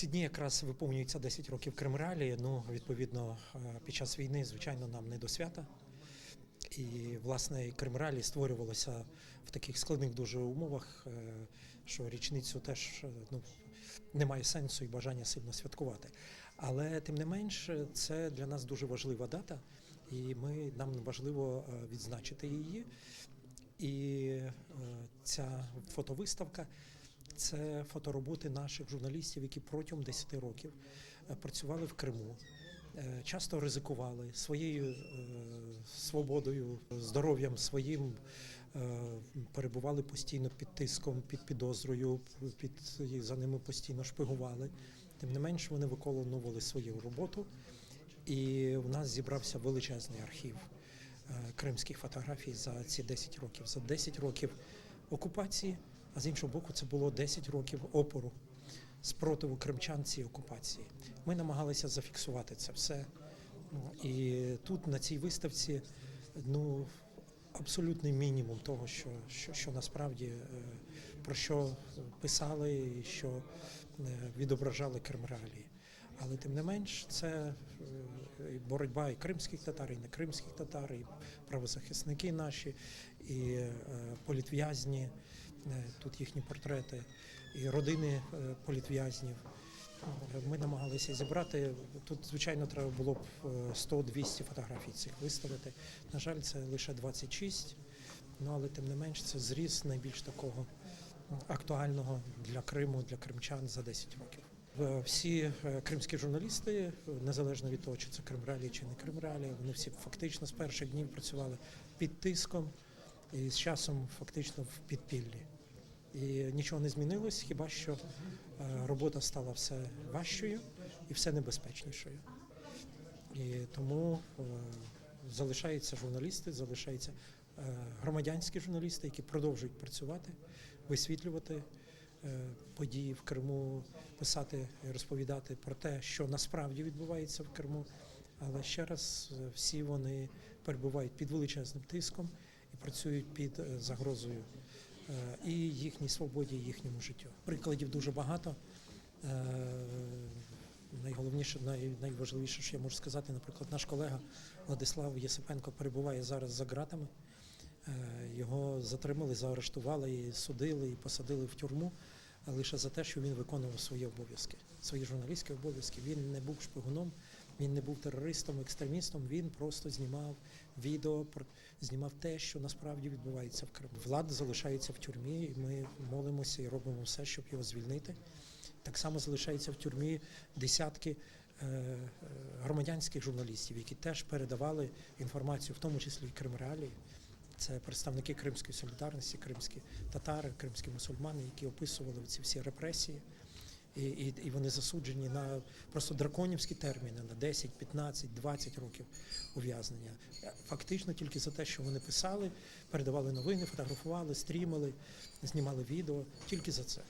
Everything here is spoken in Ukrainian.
ці дні якраз виповнюється 10 років Кримреалії. Ну, відповідно, е, під час війни, звичайно, нам не до свята. І, власне, Кримралі створювалося в таких складних дуже умовах, е, що річницю теж е, ну, немає сенсу і бажання сильно святкувати. Але тим не менш, це для нас дуже важлива дата, і ми, нам важливо відзначити її. І ця фотовиставка це фотороботи наших журналістів, які протягом 10 років е, працювали в Криму. е, Часто ризикували своєю е, свободою, здоров'ям своїм, перебували постійно під тиском, під підозрою, під за ними постійно шпигували. Тим не менш, вони виконували свою роботу, і в нас зібрався величезний архів кримських фотографій за ці 10 років. За 10 років окупації, а з іншого боку, це було 10 років опору спротиву кримчан цій окупації. Ми намагалися зафіксувати це все. Ну, І тут на цій виставці ну, абсолютний мінімум того, що, що, що насправді е, про що писали і що е, відображали Кримреалії. Але тим не менш, це е, боротьба і кримських татар, і не кримських татар, і правозахисники наші, і політв'язні, тут їхні портрети, і родини е, політв'язнів. Е, Ми намагалися зібрати. Тут, звичайно, треба було б е, 100-200 фотографій цих виставити. На жаль, це лише 26, ну але тим не менш це зріз найбільш такого актуального для Криму, для кримчан за 10 років. Е, Всі е, кримські журналісти, е, незалежно від того, чи це Кримреалії, чи не Кримреалії, вони всі фактично з перших днів працювали під тиском і з часом фактично в підпіллі. І нічого не змінилось, хіба що е, робота стала все важчою і все небезпечнішою. І тому е, залишаються журналісти, залишаються е, громадянські журналісти, які продовжують працювати, висвітлювати події в Криму, писати, розповідати про те, що насправді відбувається в Криму. Але ще раз, всі вони перебувають під величезним тиском працюють під е, загрозою е, і їхній свободі, і їхньому життю. Прикладів дуже багато. Е, Найголовніше, най, найважливіше, що я можу сказати, наприклад, наш колега Владислав Єсипенко перебуває зараз за ґратами. Його затримали, заарештували, і судили і посадили в тюрму лише за те, що він виконував свої обов'язки, свої журналістські обов'язки. Він не був шпигуном, він не був терористом, екстремістом. Він просто знімав відео, знімав те, що насправді відбувається в Криму. Влада залишається в тюрмі, і ми молимося і робимо все, щоб його звільнити. Так само залишаються в тюрмі десятки е, е, громадянських журналістів, які теж передавали інформацію, в тому числі і Кримреалії. Це представники Кримської солідарності, кримські татари, кримські мусульмани, які описували ці всі репресії. І, і, і вони засуджені на просто драконівські терміни на 10, 15, 20 років ув'язнення. Фактично тільки за те, що вони писали, передавали новини, фотографували, стрімили, знімали відео, тільки за це.